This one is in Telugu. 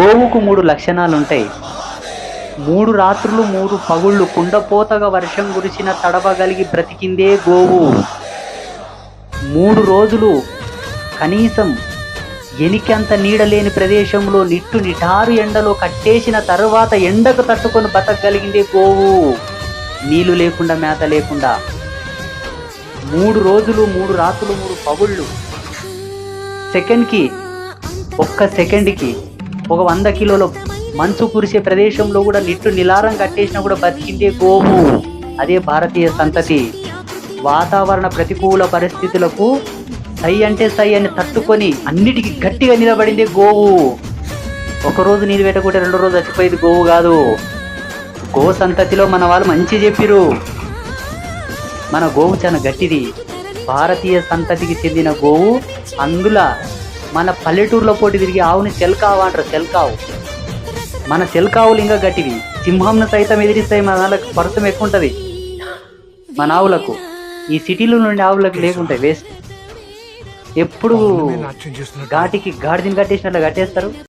గోవుకు మూడు లక్షణాలు ఉంటాయి మూడు రాత్రులు మూడు పగుళ్ళు కుండపోతగా వర్షం కురిసిన తడవగలిగి బ్రతికిందే గోవు. మూడు రోజులు కనీసం ఎనికంత నీడలేని ప్రదేశంలో నిట్టు నిటారు ఎండలో కట్టేసిన తర్వాత ఎండకు తట్టుకొని బతకగలిగిందే గోవు. నీళ్ళు లేకుండా మేత లేకుండా. మూడు రోజులు మూడు రాత్రులు మూడు పగుళ్ళు. సెకండ్కి ఒక్క సెకండ్కి ఒక వంద కిలోల మంచు కురిసే ప్రదేశంలో కూడా నిట్టు నిలారం కట్టేసినా కూడా బతికిందే గోవు. అదే భారతీయ సంతతి. వాతావరణ ప్రతికూల పరిస్థితులకు సై అంటే సై అని తట్టుకొని అన్నిటికీ గట్టిగా నిలబడిందే గోవు. ఒకరోజు నీళ్ళు పెట్టకుంటే రెండో రోజు చచ్చిపోయేది గోవు కాదు. గో సంతతిలో మన వాళ్ళు మంచి చెప్పిరు మన గోవు చాలా గట్టిది. భారతీయ సంతతికి చెందిన గోవు అందులో మన పల్లెటూరులో పోటీ తిరిగి ఆవుని చెల్కావు అంటారు చెల్కావు. మన చెల్కావులు ఇంకా గట్టివి. సింహంను సైతం ఎదిరిస్తాయి మన వాళ్ళకి పరుసం ఎక్కువ ఉంటుంది మన ఆవులకు. ఈ సిటీలో నుండి ఆవులకు లేకుంటాయి వేస్ట్. ఎప్పుడు ఘాటికి గాడిదని కట్టేసినట్లు కట్టేస్తారు.